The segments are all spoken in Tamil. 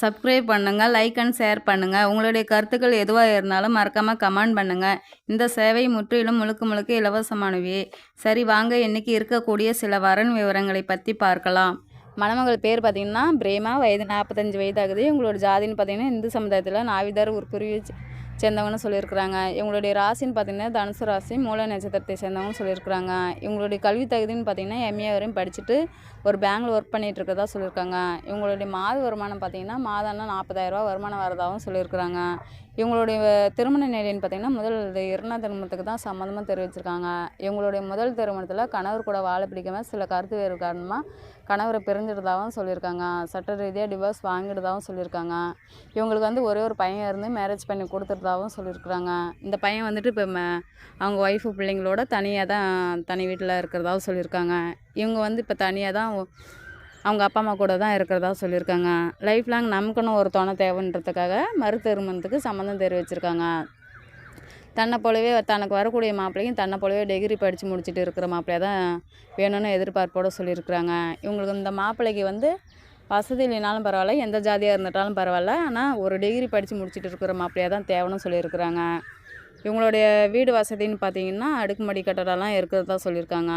சப்ஸ்கிரைப் பண்ணுங்கள் லைக் அண்ட் ஷேர் பண்ணுங்கள் உங்களுடைய கருத்துக்கள் எதுவாக இருந்தாலும் மறக்காமல் கமெண்ட் பண்ணுங்கள் இந்த சேவை முற்றிலும் முழுக்க முழுக்க இலவசமானவே. சரி வாங்க இன்றைக்கி இருக்கக்கூடிய சில வரன் விவரங்களை பற்றி பார்க்கலாம். மணமகள் பேர் பார்த்தீங்கன்னா பிரேமா. வயது நாற்பத்தஞ்சு வயதாகுது. உங்களோட ஜாதின்னு பார்த்தீங்கன்னா இந்து சமுதாயத்தில் நாவிதார் ஒரு பிரிவு சேர்ந்தவங்கன்னு சொல்லியிருக்கிறாங்க. இவங்களுடைய ராசின்னு பார்த்தீங்கன்னா தனுசு ராசி மூல நட்சத்திரத்தை சேர்ந்தவங்கன்னு சொல்லியிருக்கிறாங்க. இவங்களுடைய கல்வி தகுதின்னு பார்த்தீங்கன்னா எம்ஏ வரையும் படிச்சுட்டு ஒரு பேங்கில் ஒர்க் பண்ணிகிட்டு இருக்கிறதா சொல்லியிருக்காங்க. இவங்களுடைய மாத வருமானம் பார்த்தீங்கன்னா மாதம்னா நாற்பதாயிரரூபா வருமானம் வரதாகவும் சொல்லியிருக்கிறாங்க. இவங்களுடைய திருமண நிலைன்னு பார்த்தீங்கன்னா முதல் இரண்டாம் திருமணத்துக்கு தான் சம்மந்தமாக தெரிவிச்சிருக்காங்க. இவங்களுடைய முதல் திருமணத்தில் கணவர் கூட வாழ பிடிக்காம சில கருத்து வேறு காரணமாக கணவரை பிரிஞ்சிட்டதாகவும் சொல்லியிருக்காங்க. சட்ட ரீதியாக டிவோர்ஸ் வாங்கிடுதாகவும் சொல்லியிருக்காங்க. இவங்களுக்கு வந்து ஒரே ஒரு பையன் இருந்து மேரேஜ் பண்ணி கொடுத்துட்டதாகவும் சொல்லியிருக்கிறாங்க இந்த பையன் வந்துட்டு இப்போ ம- அவங்க ஒய்ஃபு பிள்ளைங்களோட தனியாக தான் தனி வீட்டில் இருக்கிறதாவும் சொல்லியிருக்காங்க இவங்க வந்து இப்போ தனியாக தான் அவங்க அப்பா அம்மா கூட தான் இருக்கிறதா சொல்லியிருக்காங்க லைஃப் லாங் நமக்குன்னு ஒரு துணை தேவைன்றதுக்காக மறு திருமணத்துக்கு சம்மந்தம் தெரிவிச்சிருக்காங்க. தன்னை போலவே தனக்கு வரக்கூடிய மாப்பிள்ளையும் தன்னை போலவே டிகிரி படித்து முடிச்சுட்டு இருக்கிற மாப்பிள்ளையாக தான் வேணும்னு எதிர்பார்ப்போடு சொல்லியிருக்கிறாங்க இவங்களுக்கு இந்த மாப்பிள்ளைக்கு வந்து வசதி இல்லைனாலும் பரவாயில்ல எந்த ஜாதியாக இருந்துட்டாலும் பரவாயில்ல. ஆனால் ஒரு டிகிரி படித்து முடிச்சுட்டு இருக்கிற மாப்பிள்ளையாக தான் தேவைன்னு சொல்லியிருக்கிறாங்க. இவங்களுடைய வீடு வசதின்னு பார்த்தீங்கன்னா அடுக்குமாடி கட்டடம்லாம் இருக்கிறதா சொல்லியிருக்காங்க.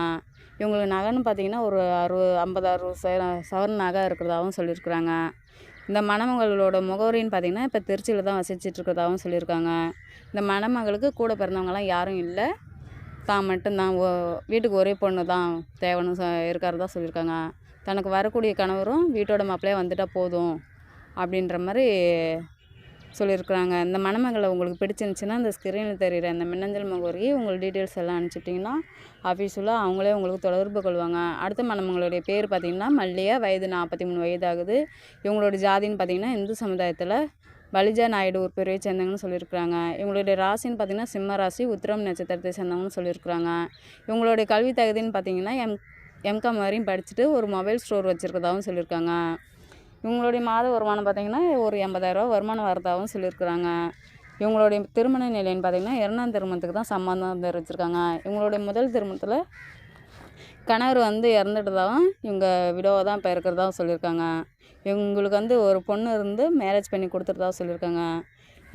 இவங்களுக்கு நகைன்னு பார்த்தீங்கன்னா ஒரு அறுபது ஐம்பது அறுபது ச- சவரன் நகை இருக்கிறதாகவும் சொல்லியிருக்கிறாங்க. இந்த மணமகளோட முகவரின்னு பார்த்தீங்கன்னா இப்போ திருச்சியில் தான் வசிச்சிட்டு இருக்கிறதாகவும் சொல்லியிருக்காங்க. இந்த மணமகளுக்கு கூட பிறந்தவங்கலாம் யாரும் இல்லை. தான் மட்டும்தான் ஓ வீட்டுக்கு ஒரே பொண்ணு தான் தேவைன்னு சொ இருக்கிறதா சொல்லியிருக்காங்க. தனக்கு வரக்கூடிய கணவரும் வீட்டோட மாப்பிள்ளையே வந்துட்டால் போதும் அப்படின்ற மாதிரி சொல்லியிருக்கிறாங்க. இந்த மணமகளை உங்களுக்கு பிடிச்சிருந்துச்சின்னா இந்த ஸ்க்ரீனில் தெரிகிற இந்த மின்னஞ்சல் முகவரிக்கு உங்கள் டீட்டெயில்ஸ் எல்லாம் அனுப்பிச்சிட்டிங்கன்னா ஆஃபீஸில் அவங்களே உங்களுக்கு தொடர்பு கொள்வாங்க. அடுத்த மணமகளுடைய பேர் பார்த்திங்கன்னா மல்லியா வயது நாற்பத்தி மூணு வயதாகுது. இவங்களோட ஜாதின்னு பார்த்திங்கன்னா இந்து சமுதாயத்தில் பலிஜா நாயுடு ஒரு பிரிவை சேர்ந்தவங்கன்னு சொல்லியிருக்கிறாங்க. இவங்களுடைய ராசின்னு பார்த்திங்கன்னா சிம்ம ராசி உத்திரம் நட்சத்திரத்தை சேர்ந்தவங்கன்னு சொல்லியிருக்கிறாங்க. இவங்களுடைய கல்வி தகுதின்னு பார்த்திங்கன்னா எம் எம்காம் வரையும் படிச்சுட்டு ஒரு மொபைல் ஸ்டோர் வச்சுருக்கதாகவும் சொல்லியிருக்காங்க. இவங்களுடைய மாத வருமானம் பார்த்திங்கன்னா ஒரு எண்பதாயிரரூவா வருமானம் வரதாகவும் சொல்லியிருக்கிறாங்க. இவங்களுடைய திருமண நிலைன்னு பார்த்திங்கன்னா இரண்டாம் திருமணத்துக்கு தான் சம்மந்தம் தெரிவிச்சிருக்காங்க. இவங்களுடைய முதல் திருமணத்தில் கணவர் வந்து இறந்துட்டதாகவும் இவங்க விடோவாக தான் இப்போ இருக்கிறதாகவும் சொல்லியிருக்காங்க. இவங்களுக்கு வந்து ஒரு பொண்ணு இருந்து மேரேஜ் பண்ணி கொடுத்துட்டதாக சொல்லியிருக்காங்க.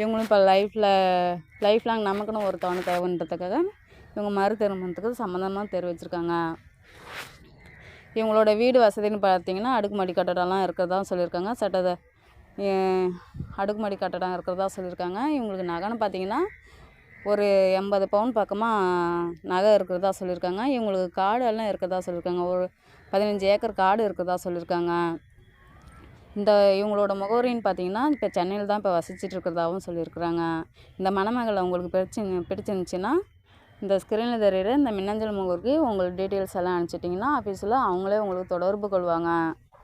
இவங்களும் இப்போ லைஃப்பில் லைஃப் லாங் நமக்குன்னு ஒரு தேவைன்றதுக்காக இவங்க மறு திருமணத்துக்கு சம்மந்தமாக தெரிவிச்சிருக்காங்க இவங்களோட வீடு வசதின்னு பார்த்தீங்கன்னா அடுக்குமாடி கட்டடம்லாம் இருக்கிறதா சொல்லியிருக்காங்க. சட்டத அடுக்குமாடி கட்டடம் இருக்கிறதா சொல்லியிருக்காங்க. இவங்களுக்கு நகைன்னு பார்த்தீங்கன்னா ஒரு எண்பது பவுன் பக்கமாக நகை இருக்கிறதா சொல்லியிருக்காங்க. இவங்களுக்கு காடெல்லாம் இருக்கிறதா சொல்லியிருக்காங்க. ஒரு பதினஞ்சு ஏக்கர் காடு இருக்கிறதா சொல்லியிருக்காங்க. இந்த இவங்களோட முகவரின்னு பார்த்தீங்கன்னா இப்போ சென்னையில் தான் இப்போ வசிச்சுட்டு இருக்கிறதாகவும் சொல்லியிருக்கிறாங்க. இந்த மணமகளை உங்களுக்கு பிடிச்சி பிடிச்சிருந்துச்சின்னா இந்த ஸ்க்ரீனில் தெரியுற இந்த மின்னஞ்சல் முகவருக்கு உங்களுக்கு டீட்டெயில்ஸ் எல்லாம் அனுப்பிச்சிட்டிங்கன்னா ஆஃபீஸில் அவங்களே உங்களுக்கு தொடர்பு கொள்வாங்க.